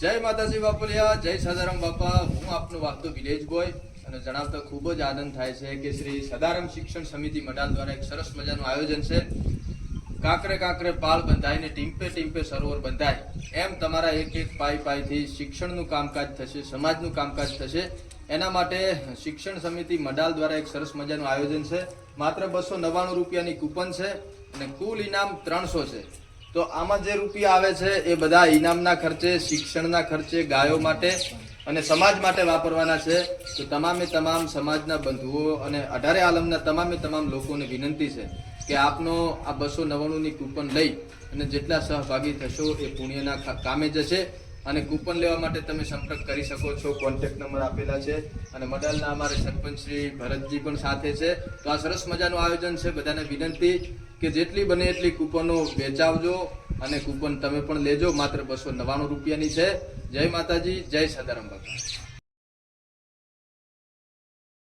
જય માતાજી બાપુલિયા, જય સદારામ બાપા. હું આપનો વાગતો વિલેજ બોય અને જણાવતા ખૂબ જ આનંદ થાય છે કે શ્રી સદારામ શિક્ષણ સમિતિ મડાલ દ્વારા એક સરસ મજાનું આયોજન છે. કાંકરે કાંકરે પાલ બંધાઈને ટીમ્પે ટીમ્પે સરોવર બંધાય. એમ તમારા એક એક પાઈ પાઈથી શિક્ષણનું કામકાજ થશે, સમાજનું કામકાજ થશે. એના માટે શિક્ષણ સમિતિ મડાલ દ્વારા એક સરસ મજાનું આયોજન છે. માત્ર બસો નવ્વાણું રૂપિયાની કૂપન છે અને કુલ ઇનામ ત્રણસો છે. તો આમાં જે રૂપિયા આવે છે, એ બધા ઇનામના ખર્ચે, શિક્ષણના ખર્ચે, ગાયો માટે અને સમાજ માટે વાપરવાના છે. તો તમામે તમામ સમાજના બંધુઓ અને અઢારે આલમના તમામે તમામ લોકોને વિનંતી છે કે આપનો આ બસો નવ્વાણુંની કૂપન લઈ અને જેટલા સહભાગી થશો એ પુણ્યના કામે જશે. અને કૂપન લેવા માટે તમે સંપર્ક કરી શકો છો. કોન્ટેક્ટ નંબર આપેલા છે. અને મડાલના અમારે સરપંચ શ્રી ભરતજી પણ સાથે છે. તો આ સરસ મજાનું આયોજન છે. બધાને વિનંતી કે જેટલી બને એટલી કૂપનો વેચાવજો અને કૂપન તમે પણ લેજો. માત્ર બસો નવ્વાણું રૂપિયાની છે. જય માતાજી. જય સદારામ બાપા